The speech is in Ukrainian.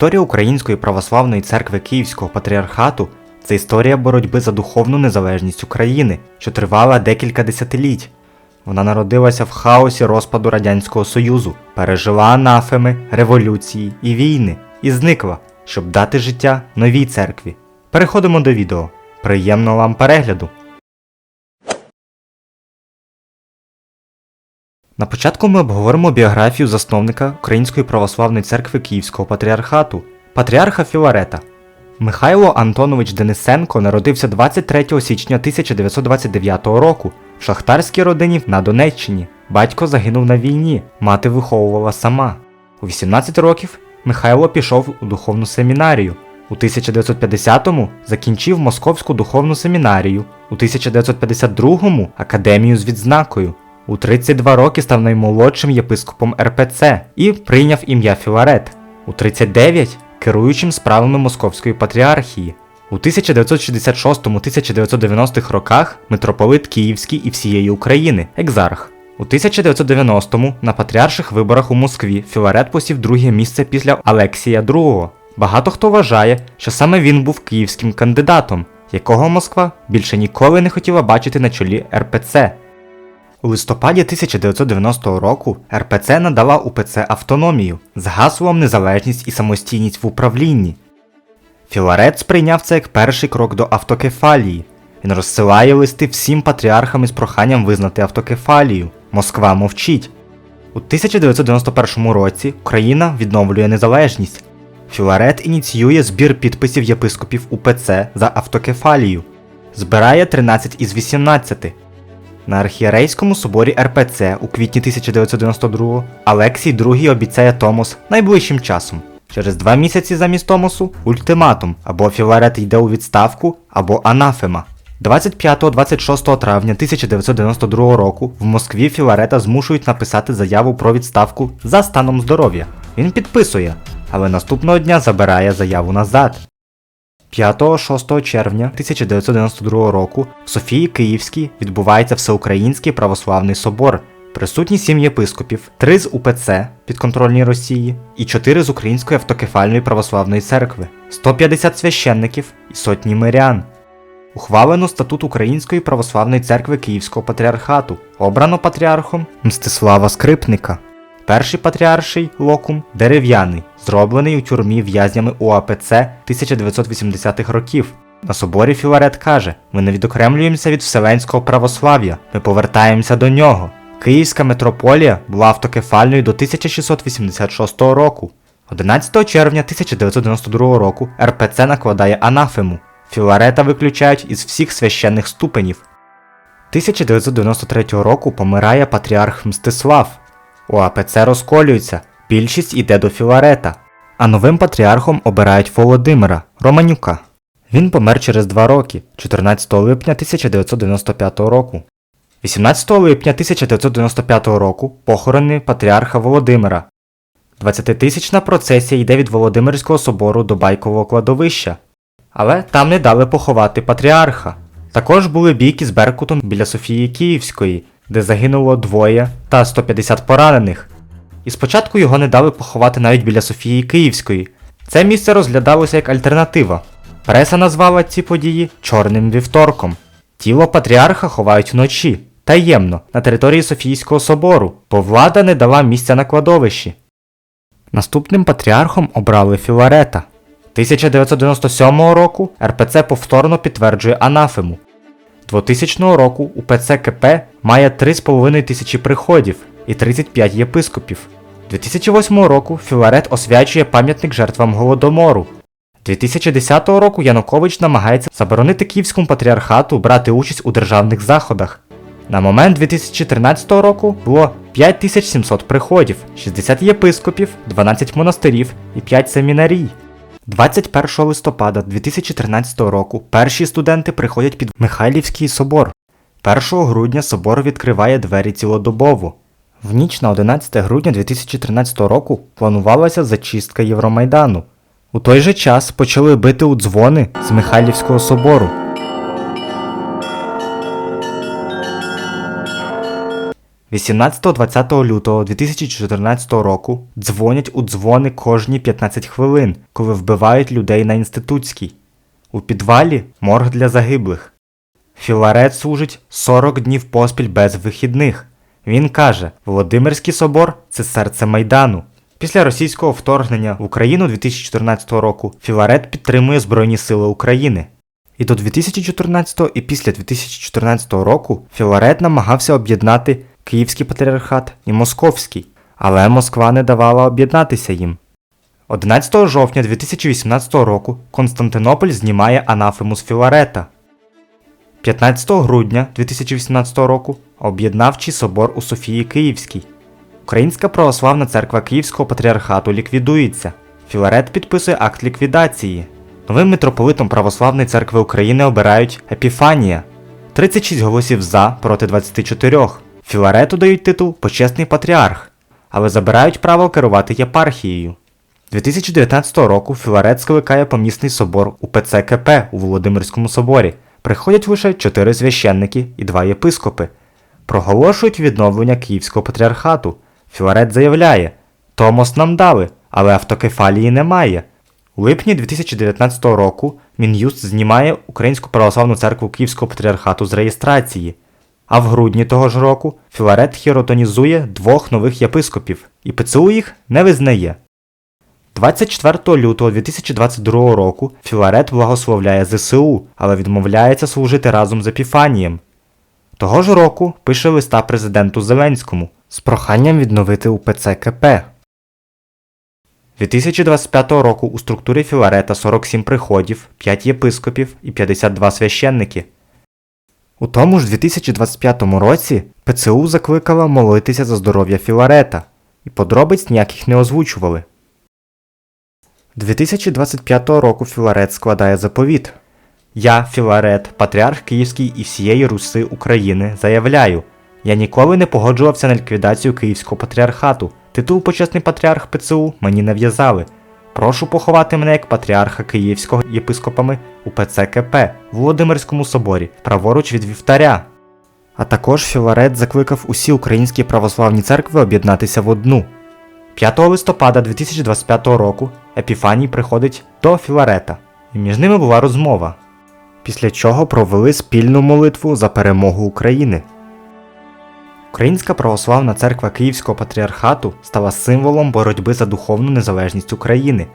Історія Української православної церкви Київського патріархату це історія боротьби за духовну незалежність України, що тривала декілька десятиліть. Вона народилася в хаосі розпаду Радянського Союзу, пережила анафеми, революції і війни і зникла, щоб дати життя новій церкві. Переходимо до відео. Приємного вам перегляду! На початку ми обговоримо біографію засновника Української православної церкви Київського патріархату, патріарха Філарета. Михайло Антонович Денисенко народився 23 січня 1929 року в шахтарській родині на Донеччині. Батько загинув на війні, мати виховувала сама. У 18 років Михайло пішов у духовну семінарію. У 1950-му закінчив Московську духовну семінарію, у 1952-му академію з відзнакою. У 32 роки став наймолодшим єпископом РПЦ і прийняв ім'я Філарет. У 39 керуючим справами Московської патріархії. У 1966-1990 роках митрополит Київський і всієї України, екзарх. У 1990-му на патріарших виборах у Москві Філарет посів друге місце після Алексія II. Багато хто вважає, що саме він був київським кандидатом, якого Москва більше ніколи не хотіла бачити на чолі РПЦ. У листопаді 1990 року РПЦ надала УПЦ автономію з гаслом незалежність і самостійність в управлінні. Філарет сприйняв це як перший крок до автокефалії. Він розсилає листи всім патріархам із проханням визнати автокефалію. Москва мовчить. У 1991 році Україна відновлює незалежність. Філарет ініціює збір підписів єпископів УПЦ за автокефалію. Збирає 13 із 18. На архієрейському соборі РПЦ у квітні 1992 Алексій II обіцяє Томос найближчим часом. Через два місяці замість Томосу ультиматум або Філарет йде у відставку, або анафема. 25-26 травня 1992 року в Москві Філарета змушують написати заяву про відставку за станом здоров'я. Він підписує, але наступного дня забирає заяву назад. 5-6 червня 1992 року в Софії Київській відбувається Всеукраїнський православний собор. Присутні сім єпископів, три з УПЦ підконтрольній Росії і чотири з Української автокефальної православної церкви, 150 священників і сотні мирян. Ухвалено статут Української православної церкви Київського патріархату, обрано патріархом Мстислава Скрипника. Перший патріарший локум дерев'яний, зроблений у тюрмі в'язнями УАПЦ 1980-х років. На соборі Філарет каже: ми не відокремлюємося від вселенського православ'я, ми повертаємося до нього. Київська митрополія була автокефальною до 1686 року. 11 червня 1992 року РПЦ накладає анафему. Філарета виключають із всіх священних ступенів. 1993 року помирає патріарх Мстислав. УАПЦ розколюється, більшість іде до Філарета, а новим патріархом обирають Володимира Романюка. Він помер через два роки, 14 липня 1995 року. 18 липня 1995 року похорони патріарха Володимира. 20-тисячна процесія йде від Володимирського собору до Байкового кладовища. Але там не дали поховати патріарха. Також були бійки з Беркутом біля Софії Київської, де загинуло двоє та 150 поранених. І спочатку його не дали поховати навіть біля Софії Київської. Це місце розглядалося як альтернатива. Преса назвала ці події Чорним вівторком. Тіло патріарха ховають вночі, таємно, на території Софійського собору, бо влада не дала місця на кладовищі. Наступним патріархом обрали Філарета. 1997 року РПЦ повторно підтверджує анафему. 2000 року УПЦ КП має 3,5 тисячі приходів і 35 єпископів. 2008 року Філарет освячує пам'ятник жертвам Голодомору. 2010 року Янукович намагається заборонити Київському патріархату брати участь у державних заходах. На момент 2013 року було 5700 приходів, 60 єпископів, 12 монастирів і 5 семінарій. 21 листопада 2013 року перші студенти приходять під Михайлівський собор. 1 грудня собор відкриває двері цілодобово. В ніч на 11 грудня 2013 року планувалася зачистка Євромайдану. У той же час почали бити у дзвони з Михайлівського собору. 18-20 лютого 2014 року дзвонять у дзвони кожні 15 хвилин, коли вбивають людей на інститутській. У підвалі морг для загиблих. Філарет служить 40 днів поспіль без вихідних. Він каже: Володимирський собор це серце Майдану. Після російського вторгнення в Україну 2014 року Філарет підтримує Збройні Сили України. І до 2014 і після 2014 року Філарет намагався об'єднати Київський патріархат і Московський, але Москва не давала об'єднатися їм. 11 жовтня 2018 року Константинополь знімає анафему з Філарета. 15 грудня 2018 року Об'єднавчий собор у Софії Київській. Українська православна церква Київського патріархату ліквідується. Філарет підписує акт ліквідації. Новим митрополитом Православної церкви України обирають Епіфанія. 36 голосів за проти 24. Філарету дають титул Почесний патріарх, але забирають право керувати єпархією. 2019 року Філарет скликає помісний собор УПЦ КП у Володимирському соборі. Приходять лише 4 священники і 2 єпископи. Проголошують відновлення Київського патріархату. Філарет заявляє: Томос нам дали, але автокефалії немає. У липні 2019 року Мін'юст знімає Українську православну церкву Київського патріархату з реєстрації. А в грудні того ж року Філарет хіротонізує двох нових єпископів, і ПЦУ їх не визнає. 24 лютого 2022 року Філарет благословляє ЗСУ, але відмовляється служити разом з Епіфанієм. Того ж року пише листа президенту Зеленському з проханням відновити УПЦ КП. 2025 року у структурі Філарета 47 приходів, 5 єпископів і 52 священники. У тому ж 2025 році ПЦУ закликала молитися за здоров'я Філарета, і подробиць ніяких не озвучували. 2025 року Філарет складає заповіт. Я, Філарет, патріарх Київський і всієї Руси України, заявляю, я ніколи не погоджувався на ліквідацію Київського патріархату. Титул почесний патріарх ПЦУ мені нав'язали. Прошу поховати мене як патріарха Київського єпископами у ПЦКП в Володимирському соборі, праворуч від вівтаря. А також Філарет закликав усі українські православні церкви об'єднатися в одну. 5 листопада 2025 року Епіфаній приходить до Філарета, і між ними була розмова, після чого провели спільну молитву за перемогу України. Українська православна церква Київського патріархату стала символом боротьби за духовну незалежність України,